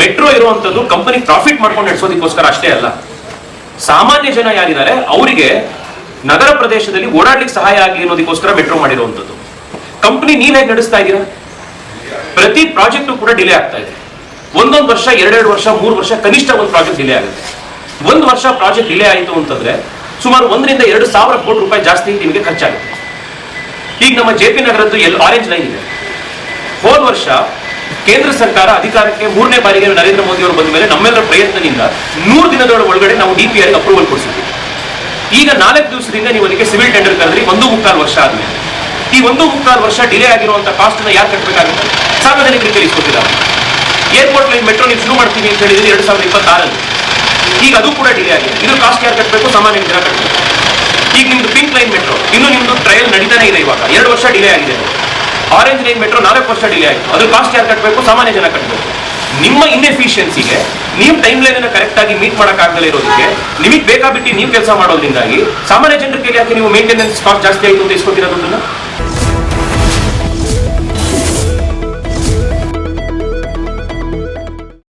Metro ಇರುವಂತದ್ದು company profit ಮಾಡ್ಕೊಂಡು ನಡೆಸೋದಕ್ಕೋಸ್ಕರ ಅಷ್ಟೇ ಅಲ್ಲ. ಸಾಮಾನ್ಯ ಜನ ಯಾರಿದ್ದಾರೆ? ಅವರಿಗೆ ನಗರ ಪ್ರದೇಶದಲ್ಲಿ ಓಡಾಡ್ಲಿಕ್ಕೆ ಸಹಾಯ ಆಗಲಿ ಅನ್ನೋದಕ್ಕೋಸ್ಕರ ಮೆಟ್ರೋ ಮಾಡಿರುವಂತದ್ದು ಕಂಪನಿ ನೀವ್ ಹೇಗೆ ನಡೆಸ್ತಾ ಇದ್ದೀರಾ ಪ್ರತಿ ಪ್ರಾಜೆಕ್ಟ್ ಕೂಡ ಡಿಲೇ ಆಗ್ತಾ ಇದೆ. ಒಂದೊಂದು ವರ್ಷ, ಎರಡೆರಡು ವರ್ಷ, ಮೂರು ವರ್ಷ ಕನಿಷ್ಠ ಒಂದು ಪ್ರಾಜೆಕ್ಟ್ ಡಿಲೇ ಆಗುತ್ತೆ. ಒಂದು ವರ್ಷ ಪ್ರಾಜೆಕ್ಟ್ ಡಿಲೇ ಆಯಿತು ಅಂತಂದ್ರೆ ಸುಮಾರು ಒಂದರಿಂದ ಎರಡು ಸಾವಿರ ಕೋಟಿ ರೂಪಾಯಿ ಜಾಸ್ತಿ ನಿಮಗೆ ಖರ್ಚಾಗುತ್ತೆ. ಈಗ ನಮ್ಮ ಜೆ ಪಿ ನಗರದ್ದು ಎಲ್ ಆರೆಂಜ್ ಲೈನ್ ಇದೆ. ಹೋದ ವರ್ಷ ಕೇಂದ್ರ ಸರ್ಕಾರ ಅಧಿಕಾರಕ್ಕೆ ಮೂರನೇ ಬಾರಿಗೆ ನರೇಂದ್ರ ಮೋದಿ ಅವರು ಬಂದ ಮೇಲೆ ನಮ್ಮೆಲ್ಲರ ಪ್ರಯತ್ನದಿಂದ ನೂರು ದಿನದೊಳ ಒಳಗಡೆ ನಾವು ಡಿ ಪಿ ಅಪ್ರೂವಲ್ ಕೊಡಿಸಿದ್ವಿ. ಈಗ ನಾಲ್ಕು ದಿವಸದಿಂದ ನೀವು ಅದಕ್ಕೆ ಸಿವಿಲ್ ಟೆಂಡರ್ ಕರೆದ್ರಿ, ಒಂದು ಮುಕ್ಕಾಲು ವರ್ಷ ಆದ್ಮೇಲೆ. ಈ ಒಂದು ಮುಕ್ಕಾಲು ವರ್ಷ ಡಿಲೇ ಆಗಿರುವಂತ ಕಾಸ್ಟ್ನ ಯಾರು ಕಟ್ಟಬೇಕಾಗುತ್ತೆ ಸಾರ್ವಜನಿಕರಿಗೆ ತಿಳಿಸ್ಕೊಟ್ಟಿದ್ದಾರೆ ಏರ್ಪೋರ್ಟ್ ಲೈನ್ ಮೆಟ್ರೋ ನೀವು ಶುರು ಮಾಡ್ತೀವಿ ಅಂತ ಹೇಳಿದ್ರೆ ಎರಡ್ ಸಾವಿರದ ಇಪ್ಪತ್ತಾರಲ್ಲಿ ಈಗ ಅದು ಕೂಡ ಡಿಲೇ ಆಗಿದೆ. ಇದು ಕಾಸ್ಟ್ ಯಾರು ಕಟ್ಟಬೇಕು ಸಾಮಾನ್ಯ ಜನ ಕಟ್ಟಬೇಕು ಈಗ ನಿಮ್ದು ಪಿಂಕ್ ಲೈನ್ ಮೆಟ್ರೋ ಇನ್ನು ನಿಮ್ದು ಟ್ರಯಲ್ ನಡೀತಾನೆ ಇದೆ ಇವಾಗ. ಎರಡು ವರ್ಷ ಡಿಲೇ ಆಗಿದೆ ಆರೆಂಜ್ ಲೈನ್ ಮೆಟ್ರೋ ನಾಲ್ಕು ವರ್ಷ ಡಿಲೇ ಆಯಿತು. ಅದು ಕಾಸ್ಟ್ ಯಾರು ಕಟ್ಟಬೇಕು ಸಾಮಾನ್ಯ ಜನ ಕಟ್ಟಬೇಕು ನಿಮ್ಮ ಇನ್ಎಫಿಷಿಯನ್ಸಿಗೆ ನೀವು ಟೈಮ್ ಲೈನ್ ಅನ್ನು ಕರೆಕ್ಟ್ ಆಗಿ ಮೀಟ್ ಮಾಡಕ್ಕಾಗದೇ ಇರೋದಕ್ಕೆ, ನಿಮಗೆ ಬೇಕಾಬಿಟ್ಟು ನೀವು ಕೆಲಸ ಮಾಡೋದ್ರಿಂದಾಗಿ, ಸಾಮಾನ್ಯ ಜನರ ಕೈಲಿ ಯಾಕೆ ನೀವು ಮೇಂಟೆನೆನ್ಸ್ ಕಾಸ್ಟ್ ಜಾಸ್ತಿ ಆಯಿತು ಅಂತ ಇಸ್ಕೊತಿರೋ ದುಡ್ಡನ್ನ?